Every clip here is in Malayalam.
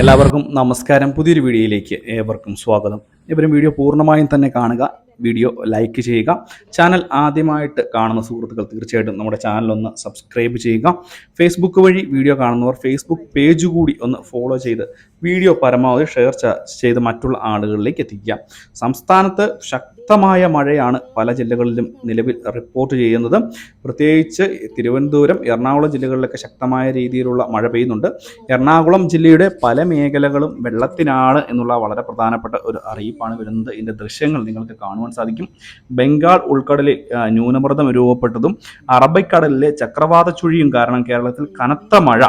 എല്ലാവർക്കും നമസ്കാരം. പുതിയൊരു വീഡിയോയിലേക്ക് ഏവർക്കും സ്വാഗതം. ഇവരും വീഡിയോ പൂർണമായും തന്നെ കാണുക വീഡിയോ ലൈക്ക് ചെയ്യുക. ചാനൽ ആദ്യമായിട്ട് കാണുന്ന സുഹൃത്തുക്കൾ തീർച്ചയായിട്ടും നമ്മുടെ ചാനൽ ഒന്ന് സബ്സ്ക്രൈബ് ചെയ്യുക. ഫേസ്ബുക്ക് വഴി വീഡിയോ കാണുന്നവർ ഫേസ്ബുക്ക് പേജ് കൂടി ഒന്ന് ഫോളോ ചെയ്ത് വീഡിയോ പരമാവധി ഷെയർ ചെയ്ത് മറ്റുള്ള ആളുകളിലേക്ക് എത്തിക്കുക. സംസ്ഥാനത്ത് ശക്തമായ മഴയാണ് പല ജില്ലകളിലും നിലവിൽ റിപ്പോർട്ട് ചെയ്യുന്നത്. പ്രത്യേകിച്ച് തിരുവനന്തപുരം എറണാകുളം ജില്ലകളിലൊക്കെ ശക്തമായ രീതിയിലുള്ള മഴ പെയ്യുന്നുണ്ട്. എറണാകുളം ജില്ലയുടെ പല മേഖലകളും വെള്ളത്തിനാണ് എന്നുള്ള വളരെ പ്രധാനപ്പെട്ട ഒരു അറിയിപ്പാണ് വരുന്നത്. ഇതിന്റെ ദൃശ്യങ്ങൾ നിങ്ങൾക്ക് കാണുവാൻ സാധിക്കും. ബംഗാൾ ഉൾക്കടലിൽ ന്യൂനമർദ്ദം രൂപപ്പെട്ടതും അറബിക്കടലിലെ ചക്രവാത ചുഴിയും കാരണം കേരളത്തിൽ കനത്ത മഴ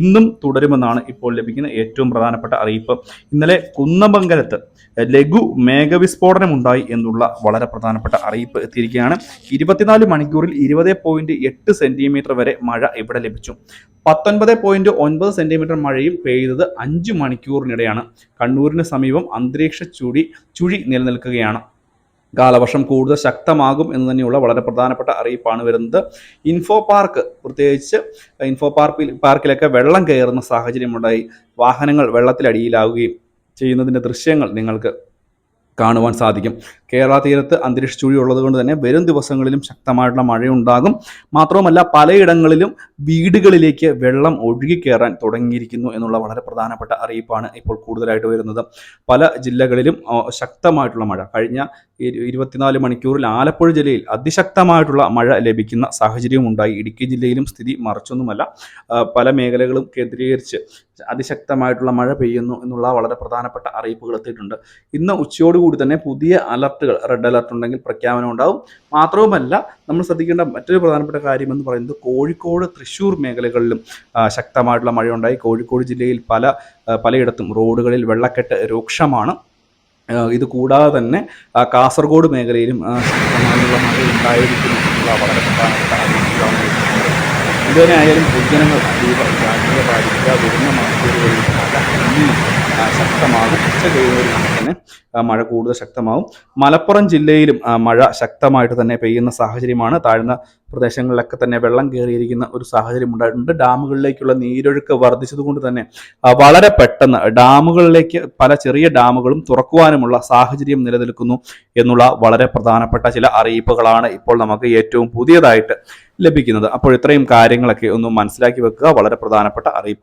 ഇന്നും തുടരുമെന്നാണ് ഇപ്പോൾ ലഭിക്കുന്ന ഏറ്റവും പ്രധാനപ്പെട്ട അറിയിപ്പ്. ഇന്നലെ കുന്നമംഗലത്ത് ലഘു മേഘവിസ്ഫോടനം ഉണ്ടായി എന്നുള്ള വളരെ പ്രധാനപ്പെട്ട അറിയിപ്പ് എത്തിയിരിക്കുകയാണ്. ഇരുപത്തിനാല് മണിക്കൂറിൽ ഇരുപത് പോയിന്റ് എട്ട് സെന്റിമീറ്റർ വരെ മഴ ഇവിടെ ലഭിച്ചു. പത്തൊൻപത് പോയിന്റ് ഒൻപത് സെന്റിമീറ്റർ മഴയും പെയ്തത് അഞ്ച് മണിക്കൂറിനിടെയാണ്. കണ്ണൂരിന് സമീപം അന്തരീക്ഷ ചുഴി ചുഴി നിലനിൽക്കുകയാണ്. കാലവർഷം കൂടുതൽ ശക്തമാകും എന്ന് തന്നെയുള്ള വളരെ പ്രധാനപ്പെട്ട അറിയിപ്പാണ് വരുന്നത്. ഇൻഫോ പാർക്ക് പ്രത്യേകിച്ച് ഇൻഫോ പാർക്കിൽ പാർക്കിലൊക്കെ വെള്ളം കയറുന്ന സാഹചര്യമുണ്ടായി. വാഹനങ്ങൾ വെള്ളത്തിലടിയിലാവുകയും ചെയ്യുന്നതിന്റെ ദൃശ്യങ്ങൾ നിങ്ങൾക്ക് കാണുവാൻ സാധിക്കും. കേരള തീരത്ത് അന്തരീക്ഷ ചുഴി ഉള്ളതുകൊണ്ട് തന്നെ വരും ദിവസങ്ങളിലും ശക്തമായിട്ടുള്ള മഴയുണ്ടാകും. മാത്രവുമല്ല പലയിടങ്ങളിലും വീടുകളിലേക്ക് വെള്ളം ഒഴുകിക്കയറാൻ തുടങ്ങിയിരിക്കുന്നു എന്നുള്ള വളരെ പ്രധാനപ്പെട്ട അറിയിപ്പാണ് ഇപ്പോൾ കൂടുതലായിട്ട് വരുന്നത്. പല ജില്ലകളിലും ശക്തമായിട്ടുള്ള മഴ. കഴിഞ്ഞ ഇരുപത്തിനാല് മണിക്കൂറിൽ ആലപ്പുഴ ജില്ലയിൽ അതിശക്തമായിട്ടുള്ള മഴ ലഭിക്കുന്ന സാഹചര്യവും ഉണ്ടായി. ഇടുക്കി ജില്ലയിലും സ്ഥിതി മറിച്ചൊന്നുമല്ല. പല മേഖലകളും കേന്ദ്രീകരിച്ച് അതിശക്തമായിട്ടുള്ള മഴ പെയ്യുന്നു എന്നുള്ള വളരെ പ്രധാനപ്പെട്ട അറിയിപ്പുകൾ എത്തിയിട്ടുണ്ട്. ഇന്ന് ഉച്ചയോടുകൂടി തന്നെ പുതിയ അലർട്ടുകൾ റെഡ് അലർട്ട് ഉണ്ടെങ്കിൽ പ്രഖ്യാപനം ഉണ്ടാവും. മാത്രവുമല്ല നമ്മൾ ശ്രദ്ധിക്കേണ്ട മറ്റൊരു പ്രധാനപ്പെട്ട കാര്യം എന്ന് പറയുന്നത് കോഴിക്കോട് തൃശ്ശൂർ മേഖലകളിലും ശക്തമായിട്ടുള്ള ഉണ്ടായി. കോഴിക്കോട് ജില്ലയിൽ പല പലയിടത്തും റോഡുകളിൽ വെള്ളക്കെട്ട് രൂക്ഷമാണ്. ഇത് കൂടാതെ തന്നെ കാസർഗോഡ് മേഖലയിലും ശക്തമായുള്ള മഴ ഉണ്ടായിരിക്കുന്നു എന്നുള്ള വളരെ പ്രധാനപ്പെട്ട. ഇതുവരെ ആയാലും പൊതുജനങ്ങൾ അതീവ ജാഗ്രത പാലിക്കുക വരുന്ന മണിക്കൂറുകളിൽ മഴ ഇനിയും ശക്തമാകും ഉച്ച കഴിയുന്നതിനാൽ തന്നെ മഴ കൂടുതൽ ശക്തമാവും. മലപ്പുറം ജില്ലയിലും മഴ ശക്തമായിട്ട് തന്നെ പെയ്യുന്ന സാഹചര്യമാണ്. താഴ്ന്ന പ്രദേശങ്ങളിലൊക്കെ തന്നെ വെള്ളം കയറിയിരിക്കുന്ന ഒരു സാഹചര്യം ഉണ്ടായിട്ടുണ്ട്. ഡാമുകളിലേക്കുള്ള നീരൊഴുക്ക് വർദ്ധിച്ചതുകൊണ്ട് തന്നെ വളരെ പെട്ടെന്ന് ഡാമുകളിലേക്ക് പല ചെറിയ ഡാമുകളും തുറക്കുവാനുമുള്ള സാഹചര്യം നിലനിൽക്കുന്നു എന്നുള്ള വളരെ പ്രധാനപ്പെട്ട ചില അറിയിപ്പുകളാണ് ഇപ്പോൾ നമുക്ക് ഏറ്റവും പുതിയതായിട്ട് ലഭിക്കുന്നത്. അപ്പോൾ ഇത്രയും കാര്യങ്ങളൊക്കെ ഒന്ന് മനസ്സിലാക്കി വെക്കുക. വളരെ പ്രധാനപ്പെട്ട അറിയിപ്പ്